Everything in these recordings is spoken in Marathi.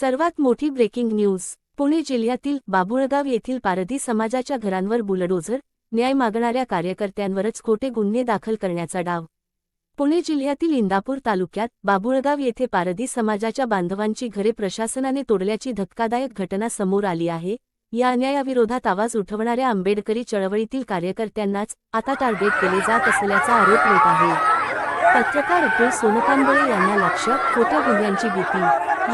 सर्वात मोठी ब्रेकिंग न्यूज पुणे जिल्ह्यातील बाभुळगाव येथील पारधी समाजाच्या घरांवर बुलडोझर न्याय मागणाऱ्या कार्यकर्त्यांवरच खोटे गुन्हे दाखल करण्याचा डाव. पुणे जिल्ह्यातील इंदापूर तालुक्यात बाभुळगाव येथे पारधी समाजाच्या बांधवांची घरे प्रशासनाने तोडल्याची धक्कादायक घटना समोर आली आहे. या अन्यायाविरोधात आवाज उठवणाऱ्या आंबेडकरी चळवळीतील कार्यकर्त्यांनाच आता टार्गेट केले जात असल्याचा आरोप होत आहे. पत्रकार अतुल सोनकांबळे यांना लक्ष खोट्या गुन्ह्यांची भीती.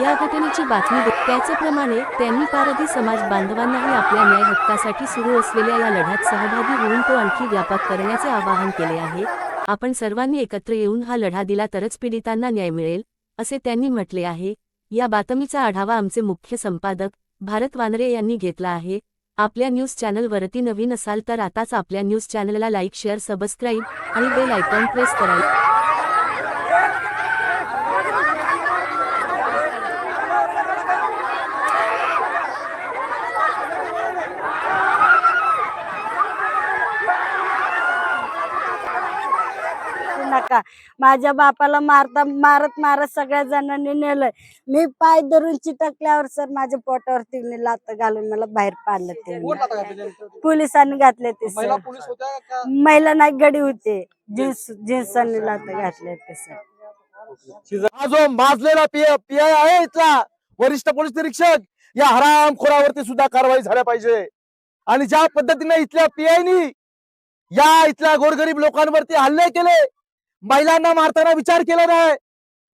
या घटनेची बातमी त्याचप्रमाणे त्यांनी पारधी समाज बांधवांनाही आपल्या न्याय हक्कासाठी सुरू असलेल्या या लढ्यात सहभागी होऊन तो आणखी व्यापक करण्याचे आवाहन केले आहे. आपण सर्वांनी एकत्र येऊन हा लढा दिला तरच पीडितांना न्याय मिळेल असे त्यांनी म्हटले आहे. या बातमीचा आढावा आमचे मुख्य संपादक भारत वानरे यांनी घेतला आहे. आपल्या न्यूज चॅनलवरती नवीन असाल तर आताच आपल्या न्यूज चॅनलला लाईक शेअर सबस्क्राईब आणि बेल आयकॉन प्रेस करा नका माझ्या बापाला मारता मारत मारत सगळ्या जणांनी नेलंय मी पाय धरून चिटकल्यावर सर माझ्या पोटावरती लात घालून मला बाहेर पाडलं ते? पोलिसांनी घातले ते महिला सर. का? महिला नाही गडी होते. जीन्स जीन्सांनी लात घातले ते सर. हा जो माजलेला पीआय आहे इथला वरिष्ठ पोलीस निरीक्षक. या हरामखोरावरती सुद्धा कारवाई झाल्या पाहिजे. आणि ज्या पद्धतीने इथल्या पीआयनी या इथल्या गोरगरीब लोकांवरती हल्ले केले महिलांना मारताना विचार केला नाही.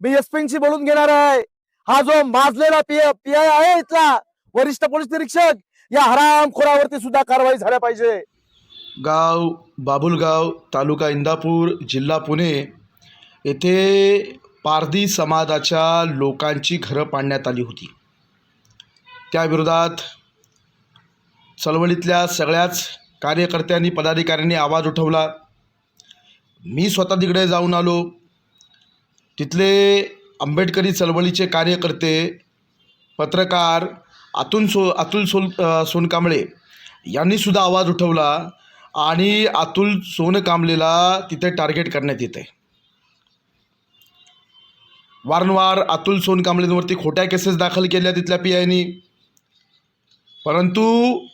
मी एसपींशी बोलून घेणार आहे. हा जो माजलेला पीआय आहे इथला वरिष्ठ पोलीस निरीक्षक या हरामखोरावरती सुद्धा कारवाई झाल्या पाहिजे. गाव बाबुलगाव तालुका इंदापूर जिल्हा पुणे येथे पारधी समाजाच्या लोकांची घरं पाडण्यात आली होती. त्याविरोधात चळवळीतल्या सगळ्याच कार्यकर्त्यांनी पदाधिकाऱ्यांनी आवाज उठवला. मी स्वतः तिकडे जाऊन आलो. तिथले आंबेडकरी चळवळीचे कार्यकर्ते पत्रकार अतुल सो अतुल सोन सोनकांबळे यांनीसुद्धा आवाज उठवला आणि अतुल सोनकांबळेला तिथे टार्गेट करण्यात येते वारंवार अतुल सोनकांबळेंवरती खोट्या केसेस दाखल केल्या तिथल्या पी आयनी परंतु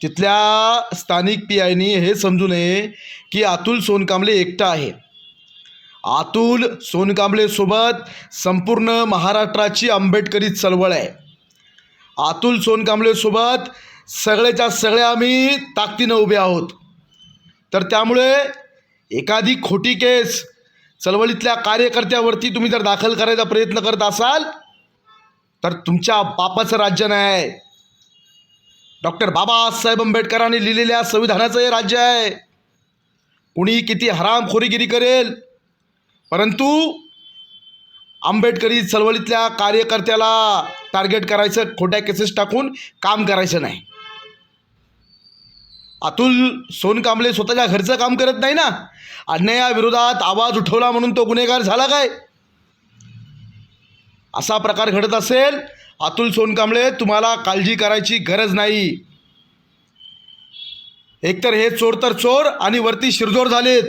तिथल्या स्थानिक पी आयनी हे समजू नये की अतुल सोनकांबळे एकटा आहे. अतुल सोनकांबलेसोबत संपूर्ण महाराष्ट्राची आंबेडकरी चळवळ आहे. अतुल सोनकांबलेसोबत सगळ्याच्या सगळ्या आम्ही ताकदीनं उभे आहोत. तर त्यामुळे एखादी खोटी केस चळवळीतल्या कार्यकर्त्यावरती तुम्ही जर दाखल करायचा प्रयत्न करत असाल तर तुमच्या बापाचं राज्य नाही. डॉक्टर बाबासाहेब आंबेडकरांनी लिहिलेल्या संविधानाचं हे राज्य आहे. कुणी किती हरामखोरीगिरी करेल परंतु आंबेडकरी चळवळीतल्या कार्यकर्त्याला टार्गेट करायचं खोट्या केसेस टाकून काम करायचं नाही. अतुल सोनकांबळे स्वतःच्या घरचं काम करत नाही ना? अन्यायाविरोधात आवाज उठवला म्हणून तो गुन्हेगार झाला काय? असा प्रकार घडत असेल अतुल सोनकांबळे तुम्हाला काळजी करायची गरज नाही. एकतर हे चोर तर चोर आणि वरती शिरजोर झालेत.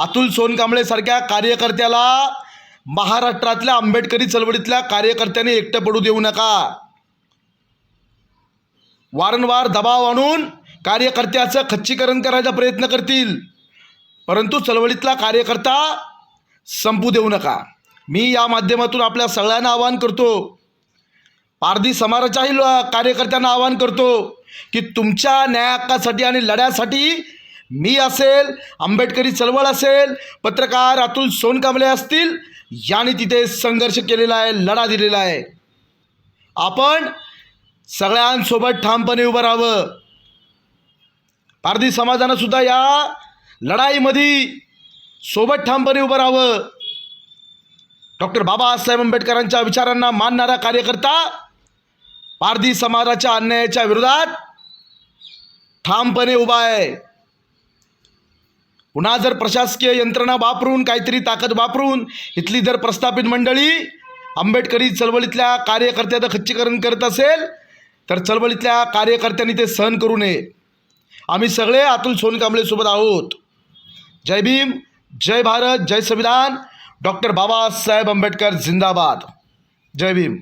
अतुल सोनकांबळे सारख्या कार्यकर्त्याला महाराष्ट्रातल्या आंबेडकरी चळवळीतल्या कार्यकर्त्यांनी एकटं पडू देऊ नका. वारंवार दबाव आणून कार्यकर्त्याचं खच्चीकरण करायचा प्रयत्न करतील. परंतु चळवळीतला कार्यकर्ता संपू देऊ नका. मी या माध्यमातून आपल्या सगळ्यांना आवाहन करतो. पारधी समाजाच्याही कार्यकर्त्यांना आवाहन करतो की तुमच्या न्यायहक्कासाठी आणि लढ्यासाठी मी असेल आंबेडकरी चळवळ असेल पत्रकार अतुल सोनकांबळे असतील यांनी तिथे संघर्ष केलेला आहे लढा दिलेला आहे. आपण सगळ्यांसोबत ठामपणे उभं राहावं. पारधी समाजानं सुद्धा या लढाईमध्ये सोबत ठामपणे उभं राहावं. डॉक्टर बाबासाहेब आंबेडकरांच्या विचारांना मानणारा कार्यकर्ता पारधी समाजाच्या अन्यायाच्या विरोधात ठामपणे उभा आहे. पुन्हा जर प्रशासकीय यंत्रणा वापरून काहीतरी ताकद वापरून इथली जर प्रस्थापित मंडळी आंबेडकरी चळवळीतल्या कार्यकर्त्याचं खच्चीकरण करत असेल तर चळवळीतल्या कार्यकर्त्यांनी ते सहन करू नये. आम्ही सगळे अतुल सोनकांबळेसोबत आहोत. जय भीम जय भारत जय संविधान. डॉक्टर बाबासाहेब आंबेडकर जिंदाबाद. जय भीम.